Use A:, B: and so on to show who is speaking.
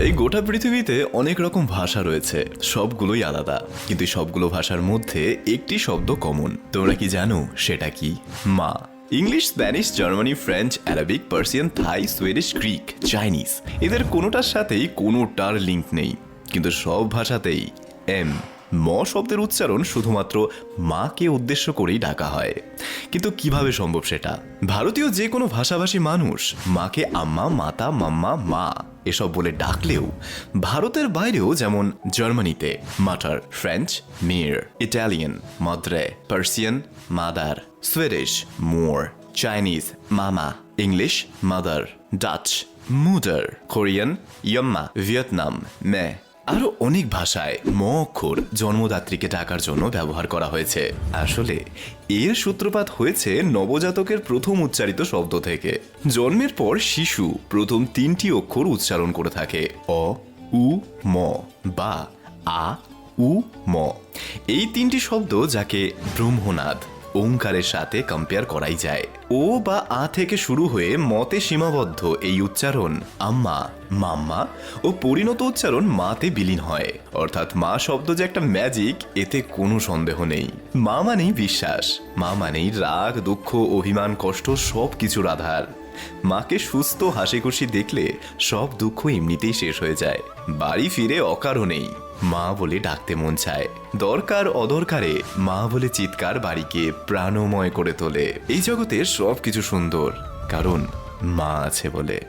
A: এই গোটা পৃথিবীতে অনেক রকম ভাষা রয়েছে, সবগুলোই আলাদা। কিন্তু সবগুলো ভাষার মধ্যে একটি শব্দ কমন। তোমরা কি জানো সেটা কি? মা। English, Spanish, Germany, French, Arabic, Persian, Thai Swedish Greek, Chinese. এদের কোনোটার সাথেই কোনোটার লিঙ্ক নেই। কিন্তু সব ভাষাতেই এম। ম শব্দের উচ্চারণ শুধুমাত্র মাকে উদ্দেশ্য করেই ডাকা হয়। কিন্তু কীভাবে সম্ভব সেটা? ভারতীয় যে কোনো ভাষাভাষী মানুষ মাকে আম্মা, মাতা, মাম্মা, মা এসব বলে ডাকলেও ভারতের বাইরেও যেমন জার্মানিতে মাটার ফ্রেঞ্চ, মির, ইটালিয়ান, মাদ্রে, পার্সিয়ান, মাদার সুইডিশ মোর, চাইনিজ, মামা, ইংলিশ, মাদার, ডাচ, মুদার, কোরিয়ান, ইয়াম্মা, ভিয়েতনাম, মে আরও অনেক ভাষায় ম অক্ষর জন্মদাত্রীকে ডাকার জন্য ব্যবহার করা হয়েছে। আসলে, এর সূত্রপাত হয়েছে নবজাতকের প্রথম উচ্চারিত শব্দ থেকে। জন্মের পর শিশু প্রথম তিনটি অক্ষর উচ্চারণ করে থাকে। অ, উ, ম বা আ, উ, ম। এই তিনটি শব্দ যাকে ব্রহ্মনাদ ওঙ্কারের সাথে কম্পেয়ার করাই যায়। ও বা আ থেকে শুরু হয়ে মতে সীমাবদ্ধ এই উচ্চারণ আম্মা, মাম্মা ও পরিণত উচ্চারণ মাতে বিলীন হয়। অর্থাৎ মা শব্দ যে একটা ম্যাজিক এতে কোনো সন্দেহ নেই। মা মানেই বিশ্বাস, মা মানেই রাগ, দুঃখ, অভিমান, কষ্ট সব কিছুর আধার। মাকে সুস্থ হাসি খুশি দেখলে সব দুঃখ এমনিতেই শেষ হয়ে যায়। বাড়ি ফিরে অকারণেই। মা বলে ডাকতে মন চায়। দরকার অদরকারে মা বলে চিৎকার বাড়িকে প্রাণময় করে তোলে। এই জগতে সব কিছু সুন্দর, কারণ মা আছে বলে।